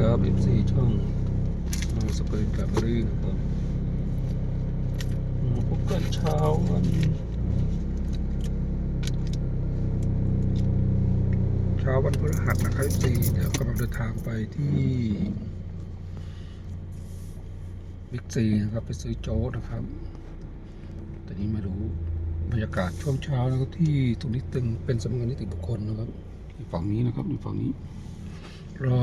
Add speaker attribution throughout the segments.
Speaker 1: ครับ FC ช่องสปริงแกลบรี่นะครับมาพบกันเช้าวันเช้าวันพฤหัสนะครับ FC เดี๋ยวกำลังเดินทางไปที่บิ๊กซีนะครับ ไปซื้อโจ๊กนะครับตอนนี้มาดูบรรยากาศช่วงเช้านะครับที่ตรงนี้ตึงเป็นสำนักงานนิติบุคคลนะครับอยู่ฝั่งนี้นะครับอยู่ฝั่งนี้รอ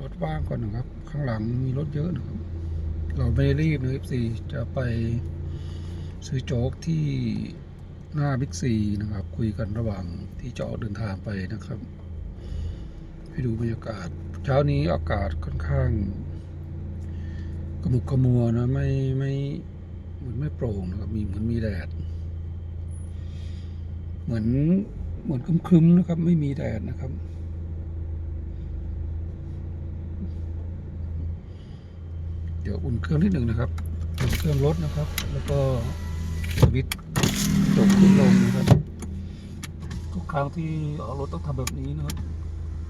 Speaker 1: รถว่างก่อนนะครับ ข้างหลังมีรถเยอะนะครับ เราไม่ได้รีบนะซีจะไปซื้อโจ๊กที่หน้าบิ๊กซีนะครับ คุยกันระหว่างที่จะออกเดินทางไปนะครับ ให้ดูบรรยากาศ เช้านี้อากาศค่อนข้างกระมุกกระมัวนะไม่ไม่เหมือนไม่โปร่งนะครับมีเหมือนมีแดด เหมือนเหมือนครึ้มๆนะครับ ไม่มีแดดนะครับ ดี๋ยวอุ่นเครื่องนิดหนึ่งนะครับอุ่นเครื่องรถนะครับ แล้วก็สวิตช์จบขึ้นลงนะครับ ทุกครั้งที่เอารถต้องทำแบบนี้นะครับ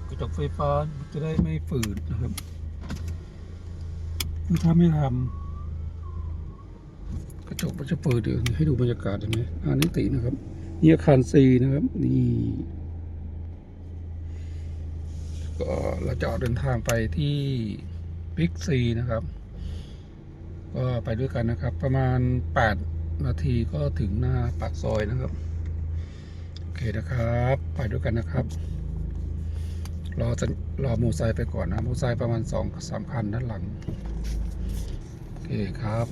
Speaker 1: กระจกไฟฟ้าจะได้ไม่ฝืดนะครับถ้าไม่ทำกระจกมันจะเปิดเดี๋ยวให้ดูบรรยากาศเห็นไหมอานิตินะครับนี่อาคารซีนะครับ นี่ก็เราจะออกเดินทางไปที่บิ๊กซีนะครับ ก็ไปด้วยกันนะครับ ประมาณ 8 นาทีก็ถึงหน้าปากซอยนะครับ โอเคนะครับ ไปด้วยกันนะครับ รอจะรอมอไซค์ไปก่อนนะมอไซค์ประมาณ2อสามคันด้านหลัง โอเคครับ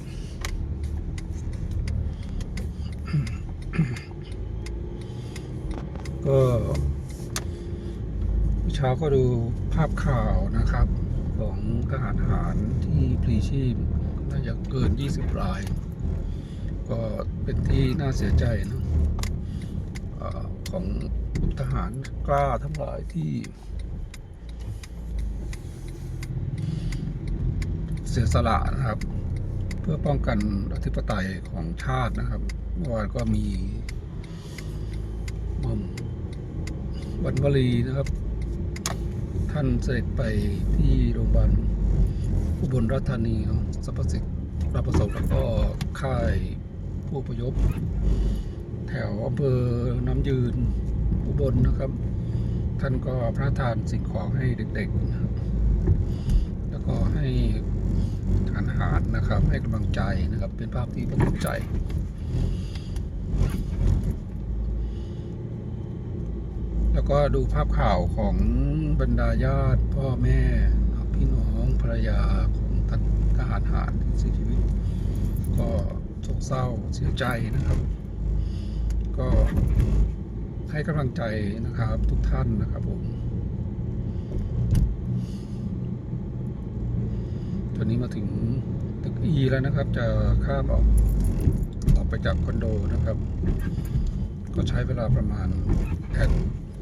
Speaker 1: ก็เมื่อเช้าก็ดูภาพข่าวนะครับ ของทหารหารที่พลีชีพ น่าจะเกิน 20 ราย ก็เป็นที่น่าเสียใจนะออของทหารกล้าทั้งหลายที่ เสียสละนะครับ เพื่อป้องกันอธิปไตยของชาตินะครับเมื่อวานก็มีม่อมวันวลีนะครับ ท่านเสด็จไปที่โรงพยาบาล อุบลราชธานีเนาะสรรพสิทธิ์รับประสบแล้วก็ค่ายผู้อพยพแถวอำเภอน้ำยืนอุบลนะครับ ท่านก็พระทานสิ่งของให้เด็กๆนะครับแล้วก็ให้ทานอาหารนะครับ ให้กำลังใจนะครับ เป็นภาพที่ประทับใจแล้วก็ดูภาพข่าวของบรรดาญาติพ่อแม่ พี่น้องภรรยาของททหารหารที่เสียชีวิต ก็โศกเศร้าเสียใจนะครับ ก็ให้กำลังใจนะครับทุกท่านนะครับผมตอนนี้มาถึงตึกอีแล้วนะครับ จะข้ามออกออกไปจากคอนโดนะครับ ก็ใช้เวลาประมาณแอน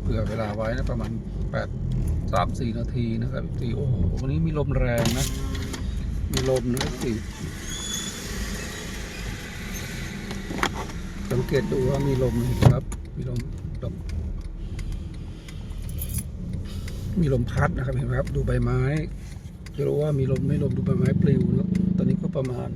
Speaker 1: เผื่อเวลาไว้นะประมาณ8 3 4นาทีนะครับทีโอ้โหวันนี้มีลมแรงนะ มีลมนะครับสิสังเกตดูว่ามีลมนะครับ มีลมลมมีลมพัดนะครับเห็นไหมครับ ดูใบไม้จะรู้ว่ามีลมไม่ลมดูใบไม้ปลิวนะตอนนี้ก็ประมาณ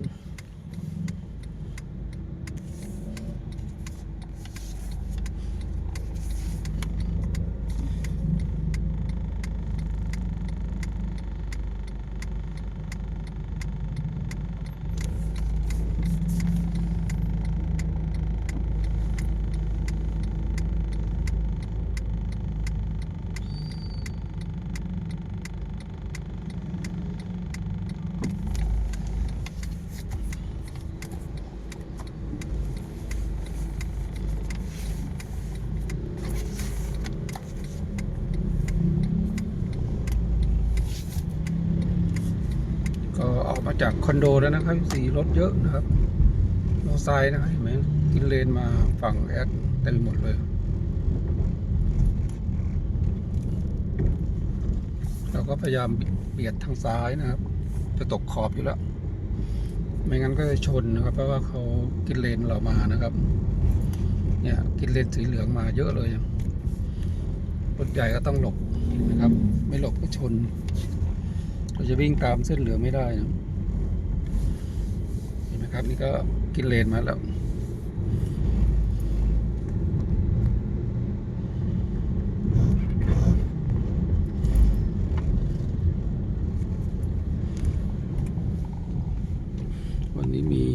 Speaker 1: มาจากคอนโดแล้วนะครับสีรถเยอะนะครับมอไซค์นะครับเห็นไหมกินเลนมาฝั่งแอดเต็มหมดเลยเราก็พยายามเบียดทางซ้ายนะครับ จะตกขอบอยู่แล้ว ไม่งั้นก็จะชนนะครับ เพราะว่าเขากินเลนเรามานะครับ เนี่ยกินเลนสีเหลืองมาเยอะเลย รถใหญ่ก็ต้องหลบนะครับ ไม่หลบก็ชน เราจะวิ่งตามเส้นเหลืองไม่ได้นะ นไหมครับ นี่ก็กินเลนมาแล้ว วันนี้มี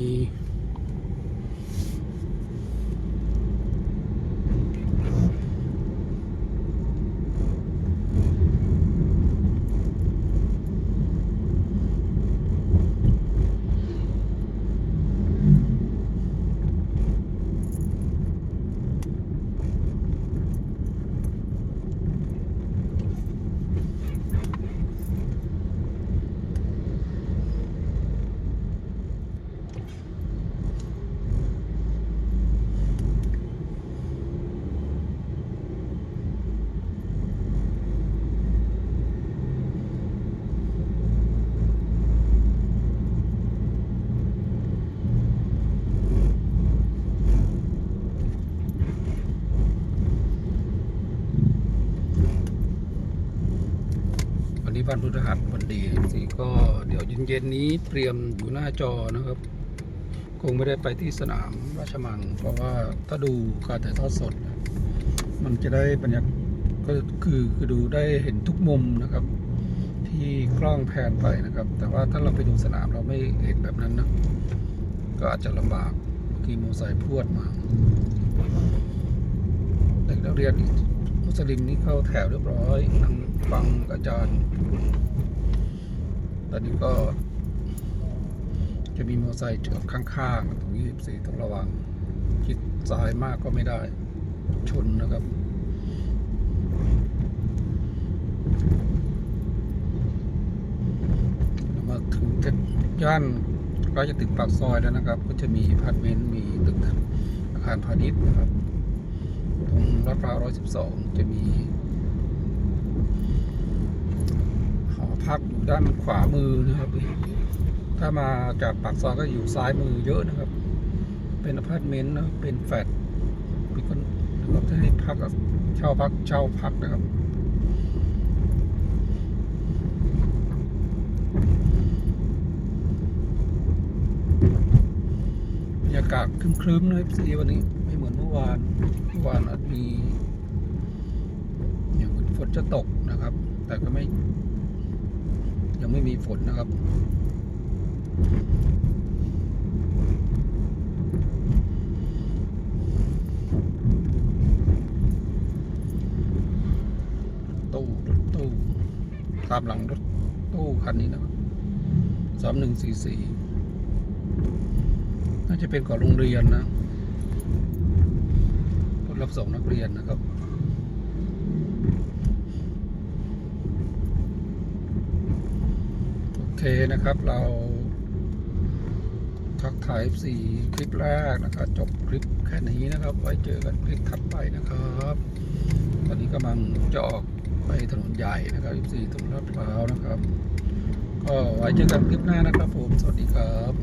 Speaker 1: วันนี้วันพฤหัสวันดีสิก็เดี๋ยวเย็นๆนี้เตรียมอยู่หน้าจอนะครับ คงไม่ได้ไปที่สนามราชมัง เพราะว่าถ้าดูการถ่ายทอดสด มันจะได้บรรยากาศก็คือคือดูได้เห็นทุกมุมนะครับ ที่กล้องแพนไปนะครับ แต่ว่าถ้าเราไปดูสนามเราไม่เห็นแบบนั้นนะก็อาจจะลำบากเมื่อกี้โมไซพรวดมาเด็กนักเรียน สลิมนี่เข้าแถวเรียบร้อยนั่งฟังอาจารย์ ตอนนี้ก็ จะมีมอเตอร์ไซค์จอดข้างๆ ตรงนี้สี่ต้องระวังคิดซ้ายมากก็ไม่ได้ ชนนะครับมาถึงย่านกล้จะถึงปากซอยแล้วนะครับ ก็จะมีอพาร์ตเมนต์มีตึกอาคารพาณิชย์นะครับ ลาดพร้าว112จะมี หอพักอยู่ด้านขวามือนะครับ ถ้ามาจากปากซอยก็อยู่ซ้ายมือเยอะนะครับ เป็นอพาร์ตเมนต์นะเป็นแฟลตมีคนนะครับให้พักเช่าพักเช่าพักนะครับบรรยากาศครึ้มๆนะซีวันนี้ วันวานอามีอย่างฝนจะตกนะครับ แต่ก็ไม่ ยังไม่มีฝนนะครับตู้รถตู้ตามหลังรถตู้คันนี้นะครับสามหนึ่งสี่สี่น่าจะเป็นขอโรงเรียนนะ รับส่งนักเรียนนะครับโอเคนะครับเราทักทาย FC คลิปแรกนะครับ จบคลิปแค่นี้นะครับ ไว้เจอกันคลิปถัดไปนะครับ ตอนนี้กำลังจะออกไปถนนใหญ่นะครับ FC ตรงลาดพร้าวนะครับ ก็ไว้เจอกันคลิปหน้านะครับผม สวัสดีครับ